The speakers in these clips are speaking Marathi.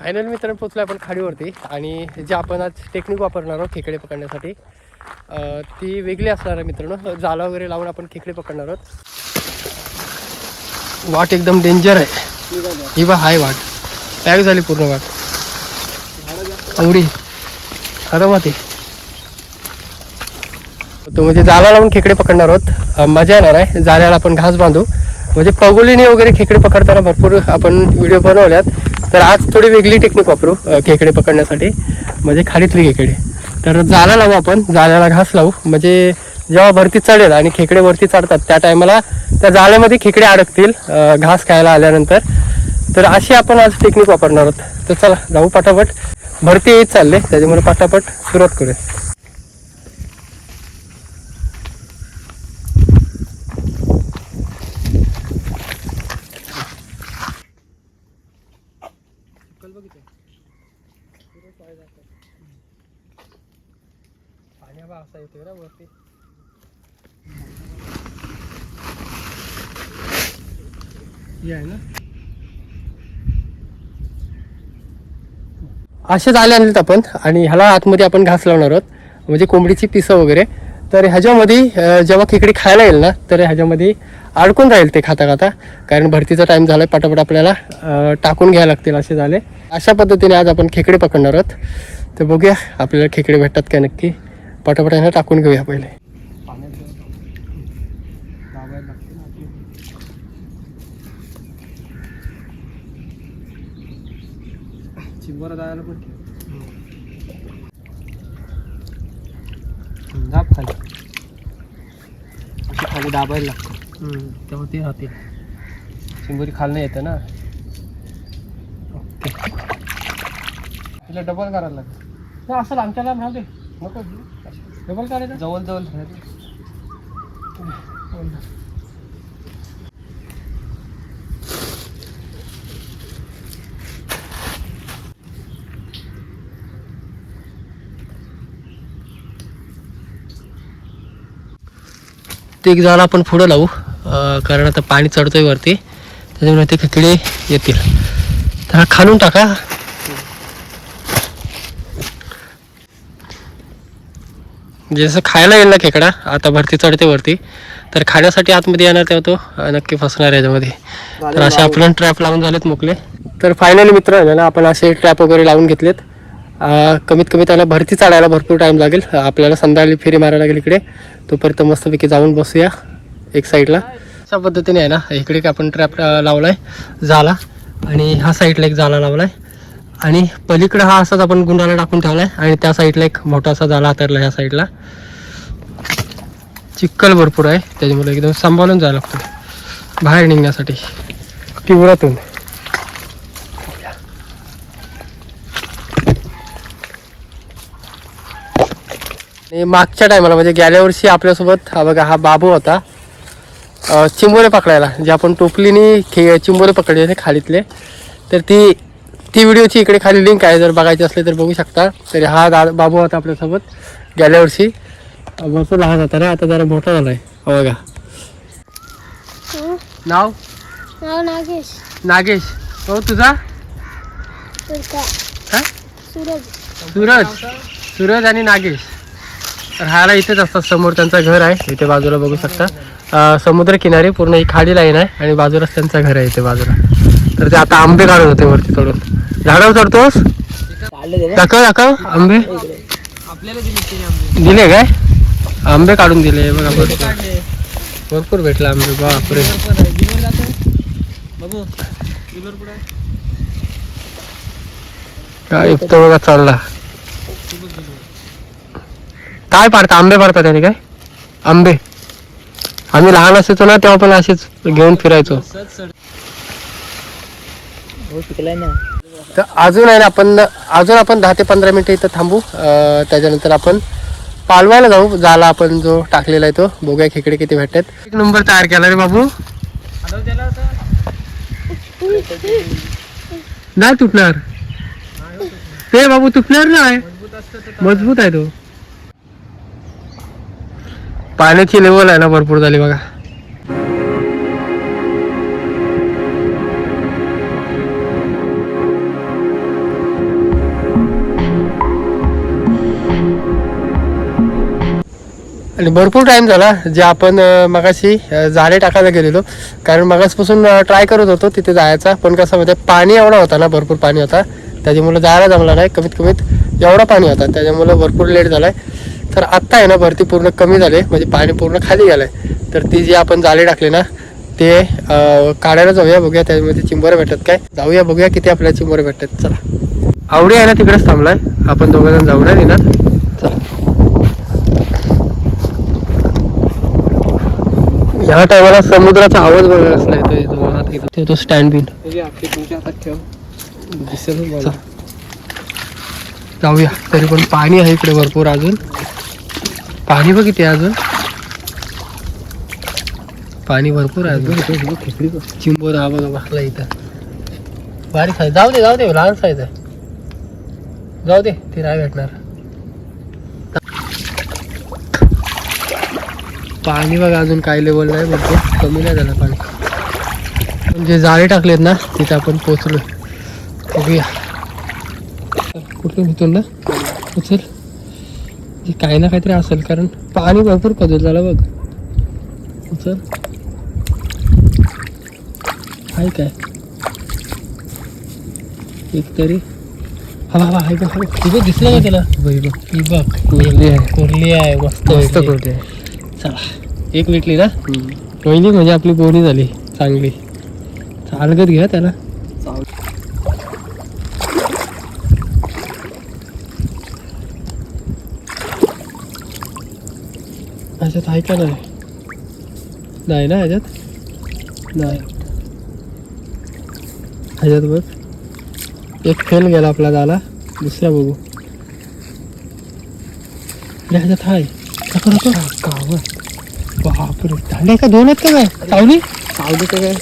फायनल मित्रांनो पोचलो आपण खाडीवरती आणि जे आपण आज टेक्निक वापरणार आहोत खेकडे पकडण्यासाठी ती वेगळी असणार आहे मित्रांनो. जाला वगैरे लावून आपण खेकडे पकडणार आहोत. वाट एकदम डेंजर आहे. ही बा हाय वाट. पॅक झाली पूर्ण वाट. आवडी आरामात आहे तो. म्हणजे जाला लावून खेकडे पकडणार आहोत. मजा येणार आहे. जाल्याला आपण घास बांधू. म्हणजे पगोलीने वगैरे खेकडे पकडताना भरपूर आपण व्हिडिओ बनवल्यात. तर आज थोडी वेगळी टेक्निक वापरू खेकडे पकडण्यासाठी. म्हणजे खाडीतली खेकडे. तर जाळा लावू आपण जाळ्याला घास लावू. म्हणजे जेव्हा भरती चढेल आणि खेकडे वरती चढतात त्या टायमाला त्या जाळ्यामध्ये खेकडे अडकतील घास खायला आल्यानंतर. तर अशी आपण आज टेक्निक वापरणार आहोत. तर चला जाऊ पटापट. भरती येत चालले त्याच्यामुळे पटापट सुरुवात करूया पाणी हवा असा येतोय ना वरती हे आहे ना? असेच आले आणलेत आपण आणि ह्याला आतमध्ये आपण घास लावणार आहोत. म्हणजे कोंबडीची पिसं वगैरे. तर ह्याच्यामध्ये जेव्हा खेकडी खायला येईल ना तर ह्याच्यामध्ये अडकून राहील ते खाता खाता. कारण भरतीचा टाईम झाला आहे पटापट आपल्याला टाकून घ्यायला लागतील असे झाले. अशा पद्धतीने आज आपण खेकडे पकडणार आहोत. तर बघूया आपल्याला खेकडे भेटतात काय नक्की. पटापट यांना टाकून घेऊया पहिले. जायला पण दाब खाली. अशी खाली दाबायला लागतं. तेव्हा ते राहतील चिंबोरी खालनं येतं ना? ओके. तिला डबल करायला लागतं. असं आमच्याला राहू दे. नको डबल करायचं? जवळ जवळ ते एक झाड आपण पुढं लावू. कारण आता पाणी चढतोय वरती. त्याच्यामुळे ते खेकडे येतील. तर हा खालून टाका. जसं खायला येईल ना खेकडा आता भरती चढते वरती. तर खाण्यासाठी आतमध्ये येणार तेव्हा तो नक्की फसणार आहे याच्यामध्ये. तर असे आपण ट्रॅप लावून. झालेत मोकले तर फायनली मित्र ना आपण असे ट्रॅप वगैरे लावून घेतलेत. कमीत कमी त्याला भरती चढायला भरपूर टाईम लागेल. आपल्याला संध्याकाळी फेरी मारायला लागेल इकडे. तोपर्यंत मस्तपैकी जाऊन बसूया एक साईडला अशा पद्धतीने आहे ना इकडे आपण ट्रॅप लावलाय झाला आणि ह्या साईडला एक जाला लावलाय. आणि पलीकडे हा असाच आपण गुंडाला टाकून ठेवलाय. आणि त्या साईडला एक मोठासा झाला हातरला ह्या साईडला चिक्कल भरपूर आहे. त्याच्यामुळे एकदम सांभाळून जायला लागतो बाहेर निघण्यासाठी. पिवळातून आणि मागच्या टायमाला म्हणजे गेल्या वर्षी आपल्यासोबत हा बघा हा बाबू होता. चिंबोरे पकडायला जे आपण टोपलीने खे चिंबोरे पकडले होते खालीतले. तर ती ती व्हिडिओची इकडे खाली लिंक आहे जर बघायची असली तर बघू शकता. तरी हा दा बाबू होता आपल्यासोबत गेल्या वर्षी. भरपूर लहान होता ना आता जरा मोठा झाला आहे बघा? नाव? नाव नागेश. नागेश. हो तुझा. हा? सूरज. सूरज. सूरज आणि नागेश. राहायला इथेच असतात. समोर त्यांचं घर आहे. इथे बाजूला बघू शकता. समुद्र किनारी पूर्ण ही खाडी लाईन आहे आणि बाजूलाच त्यांचं घर आहे इथे बाजूला. तर ते आता आंबे काढत होते वरती चढून. झाडावर चढतोस? दाखव दाखव. आंबे. दिले काय? आंबे काढून दिले. बघा भरपूर. भरपूर भेटला आंबे. बापरे. काय तो बघा चालला. काय पाडता? आंबे पाडता त्याने काय? आंबे. आम्ही लहान असायचो ना तेव्हा पण असेच घेऊन फिरायचो. तर अजून आहे ना आपण अजून आपण दहा ते पंधरा मिनिटं इथं थांबू. त्याच्यानंतर आपण पालवायला जाऊ. झाला आपण जो टाकलेला आहे तो. बघूया खेकडे किती भेटतात. एक नंबर तयार केला रे बाबू. नाही तुटणार. ते बाबू तुटणार नाही. मजबूत आहे तो. पाण्याची लेवल आहे ना भरपूर झाली बघा. आणि भरपूर टाईम झाला जे आपण मगाशी झाडे टाकायला गेलेलो. कारण मगासपासून ट्राय करत होतो तिथे जायचा. पण कसं म्हणजे पाणी एवढा होता ना भरपूर पाणी होता. त्याच्यामुळे जायला जमला नाही. कमीत कमीत एवढा पाणी होता. त्याच्यामुळं भरपूर लेट झाला आहे तर आत्ता आहे ना भरती पूर्ण कमी झाली म्हणजे पाणी पूर्ण खाली गेलंय. तर ती जी आपण जाळे टाकली ना ते काढायला जाऊया बघूया त्यामध्ये चिंबोरे भेटतात काय. जाऊया बघूया किती आपल्याला चिंबोरे भेटतात. चला. आवडी आहे ना तिकडेच थांबलाय. आपण दोघं जण जाऊ ना चला. या टायमाला समुद्राचा आवाज बघायला असला येतो तो स्टँड बिन. जाऊया. तरी पण पाणी आहे इकडे भरपूर अजून. पाणी बघ किती अजून. पाणी भरपूर आहे अजून. चिंबोर हा बघा बसला इथं. बारीक साईज. जाऊ दे जाऊ दे लहान साईज आहे. जाऊ दे ते नाही भेटणार. पाणी बघा अजून काही लेवल नाही भरपूर. कमी नाही झालं पाणी. जे जाळे टाकलेत ना तिथे आपण पोचलो. बघूया. कुठून इथून ना? उचल. काही ना काहीतरी असेल कारण पाणी भरपूर कदर झालं बघ. उचल आहे काय? एक तरी हा हा आहे बघ बघ. बघ दिसलं का तुला? ही बघ. कुर्ली आहे. कुर्ली आहे मस्त मस्त. कुर्ली आहे. चला एक भेटली ना पहिली म्हणजे आपली गोरी झाली. चांगली. चालगत घ्या त्याला ह्याच्यात आहे का नाही नाही ना ह्याच्यात नाही ह्याच्यात बघ एक फेल गेला आपला झाला दुसरा बघू ह्याच्यात गावात बापरे दांडे का दोन आहेत का काय सावली सावलीचं काय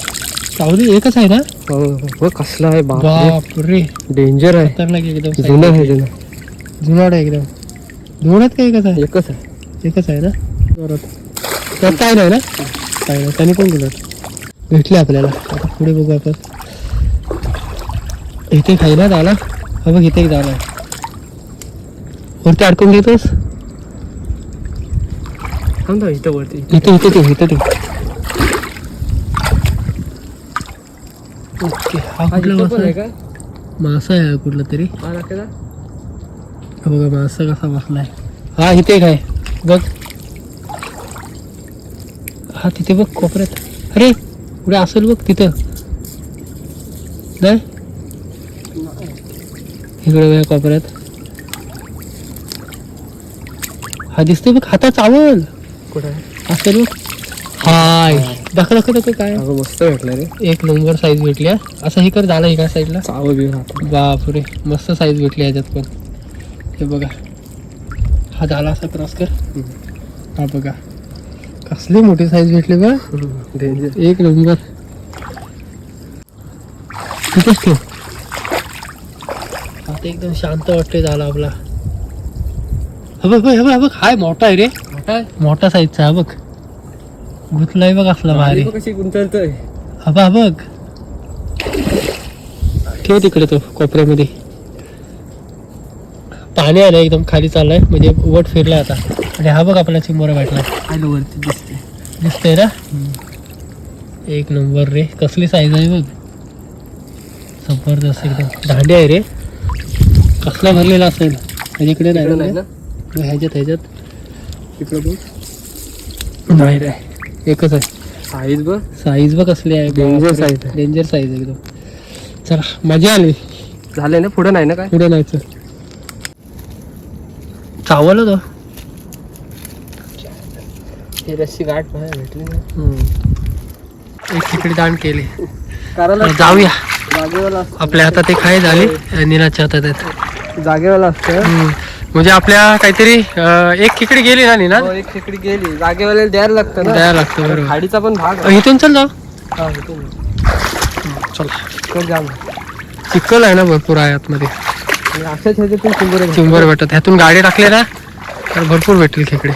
सावली एकच आहे ना हो हो कसला आहे बाप बापरे डेंजर आहे खतरनाक एकदम जुनं आहे जुनं जुनाड आहे एकदम दोन आहेत का एकच आहे एकच आहे एकच आहे ना? परत त्यात काय नाही ना? काय नाही. त्याने पण गुलाट भेटले आपल्याला. आता पुढे बघू आपण. इथे खाई ना झाला हा बघ इथे एक झाला वरती अडकून घेतोस? थांब ना इथं वरती. इथे इथे ते इथे ते ओके हा कुठला मासा आहे का? मासा आहे हा कुठला तरी. हा बघा मासा कसा बसलाय. हा इथे आहे. बघ हा तिथे बघ कोपऱ्यात. अरे पुढे असेल बघ तिथं. नाही? इकडे बघा कोपऱ्यात. हा दिसतोय बघ हातात चावल. कुठं? असेल बघ. हाय. दाखव दाखव दाखव काय. मस्त भेटलं रे. एक नंबर साईज भेटली. असं हे कर झालं एका साईडला चाव बी राहतो बापरे मस्त साईज भेटली ह्याच्यात पण. हे बघा. हा झाला असा क्रॉस कर. हा बघा. कसली मोठी साईज भेटली बघ. डेंजर एक नंबर. तिथेच ठेव. आता एकदम शांत वाटते झाला आपला. हा बघ बघ हा हाय मोठा आहे रे. मोठा साईजचा हा बघ. गुतलाय बघ असला भारी कशी गुंतवतोय हा बघ, हा बघ. ठेव तिकडे तो कोपऱ्यामध्ये. पाणी आलं एकदम खाली चाललंय. म्हणजे वट फिरलाय आता. आणि हा बघ आपला चिंबोरा भेटला आलो वरती दिसते. दिसतंय ना? एक नंबर रे. कसली साईज आहे बघ. जबरदस्त एकदम. दांडी आहे रे. कसला भरलेला असेल. म्हणजे इकडे नाही ना? नाही ना? ह्याच्यात ह्याच्यात. इकडं बघ. नाही रे. एकच आहे. साईज बघ. साईज बघ कसली आहे. Size आहे. डेंजर साईज एकदम. चला मजा आली. झालंय ना? पुढं नाही ना काय? पुढे नाहीच चावलं तो. हे रस्सी गाठ पाहायला भेटली ना एक तिकडे दान केले. करायला जाऊया. जागेवाला आपल्या हातात ते खाय झाले निनाच्या हातात आहेत. जागेवाला असतं. हम्म. म्हणजे आपल्या काहीतरी अं, एक तिकडे गेली ना? निना हो, एक खेकडी गेली. जागेवाल्याला द्यायला लागतं ना. द्यायला लागतं बरोबर. खाडीचा पण भाग. अं, इथून चल जाऊ. हा, इथून. चला. तर जाम चिखल आहे ना भरपूर आहे आतमध्ये आणि अशाच ह्याच्यातून चिंबोरे भेटतात. चिंबर भेटत. ह्यातून गाडी टाकले ना तर भरपूर भेटतील खेकडे.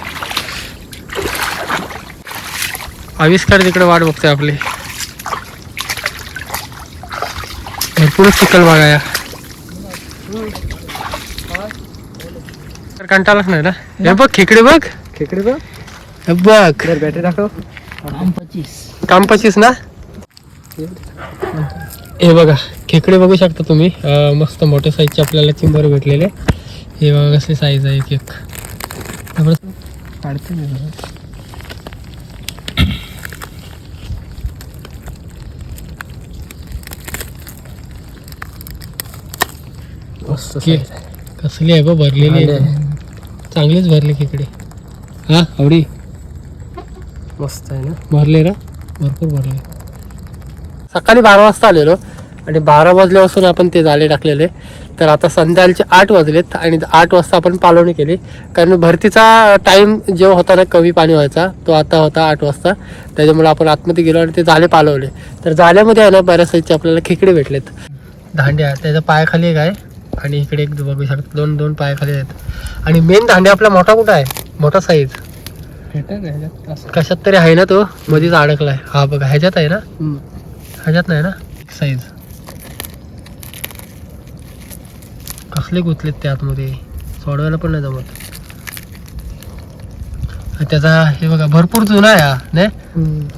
आविष्कार तिकडे वाट बघतोय आपली. भरपूरच चिखल बघाया तर कंटाळाच नाही ना? हे बघ खेकडे बघ. खेकडे बघ. बघ. जर बॅटरी दाखव काम पचीस ना? हे बघा खेकडे बघू शकता तुम्ही. मस्त मोठ्या साईजचे आपल्याला चिंबर भेटलेले. हे बघा कसली साईज आहे एक. काढते. कसली आहे बा भरलेली आहे. चांगलीच भरली खेकडे. हा आवडी? मस्त आहे ना? भरले ना भरपूर भरले. सकाळी बारा वाजता आलेलो. आणि बारा वाजल्यापासून आपण ते जाळे टाकलेले. तर आता संध्याकाळचे आठ वाजलेत आणि आठ वाजता आपण पालवणी केली. कारण भरतीचा टाइम जेव्हा होता ना कमी पाणी व्हायचा तो आता होता आठ वाजता. त्याच्यामुळे आपण आतमध्ये गेलो आणि ते जाळे पालवले. तर जाळ्यामध्ये आहे ना बऱ्याच साईजचे आपल्याला खेकडे भेटलेत. दांड्या त्याच्या पायाखाली एक आहे आणि इकडे एक बघू शकता दोन दोन पायाखाली आहेत. आणि मेन दांड्या आपला मोठा कुठं आहे? मोठा साईज. आहे कशात तरी आहे ना तो मध्येच अडकलाय. हा बघा ह्याच्यात आहे ना? ह्याच्यात नाही ना? साईज. कसले गुंतलेत ते आतमध्ये? सोडवायला पण नाही जमत. त्याचा हे बघा भरपूर जुना आहे हा नाही?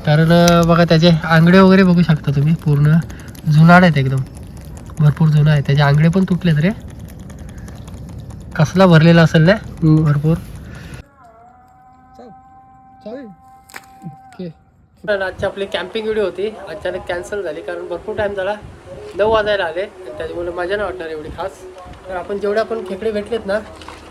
कारण बघा त्याचे आंगडे वगैरे बघू शकता तुम्ही पूर्ण जुनाड आहेत एकदम. भरपूर जुना आहे. त्याचे आंगडे पण तुटलेत रे. कसला भरलेला असेल ना भरपूर. तर आजची आपली कॅम्पिंग व्हिडिओ होती. अचानक कॅन्सल झाली कारण भरपूर टाइम झाला. नऊ वाजायला आले त्याच्यामुळे मजा नाही वाटणार एवढी खास. तर आपण जेवढे आपण खेकडे भेटलेत ना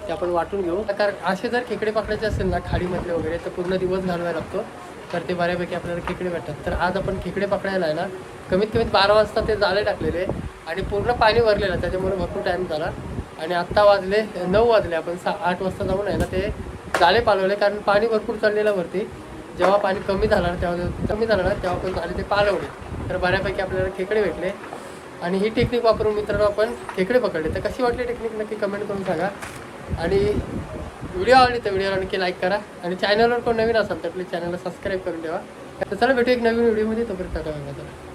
ते आपण वाटून घेऊ. कारण असे जर खेकडे पकडायचे असेल ना खाडीमधले वगैरे तर पूर्ण दिवस घालवायला लागतो. तर ते बऱ्यापैकी आपल्याला खेकडे भेटतात. तर आज आपण खेकडे पकडायला आहे ना कमीत कमीत बारा वाजता ते जाळे टाकलेले आणि पूर्ण पाणी भरलेलं त्याच्यामुळे भरपूर टाईम झाला. आणि आत्ता वाजले नऊ वाजले आपण सा आठ वाजता जाऊन आहे ना ते जाळे पालवले. कारण पाणी भरपूर चाललेलं वरती. जेव्हा पाणी कमी झालं तेव्हा कमी झालं ना तेव्हा आपण झाले ते पालवले. तर बऱ्यापैकी आपल्याला खेकडे भेटले. आणि ही टेक्निक वापरून मित्रांनो आपण खेकडे पकडले. तर कशी वाटली टेक्निक नक्की कमेंट करून सांगा. आणि व्हिडिओ आवडली तर व्हिडिओला नक्की लाईक करा. आणि चॅनलवर कोण नवीन असाल तर आपल्या चॅनलला सबस्क्राईब करून ठेवा. तर चला भेटू एक नवीन व्हिडिओमध्ये तोपर्यंत टाका बाय.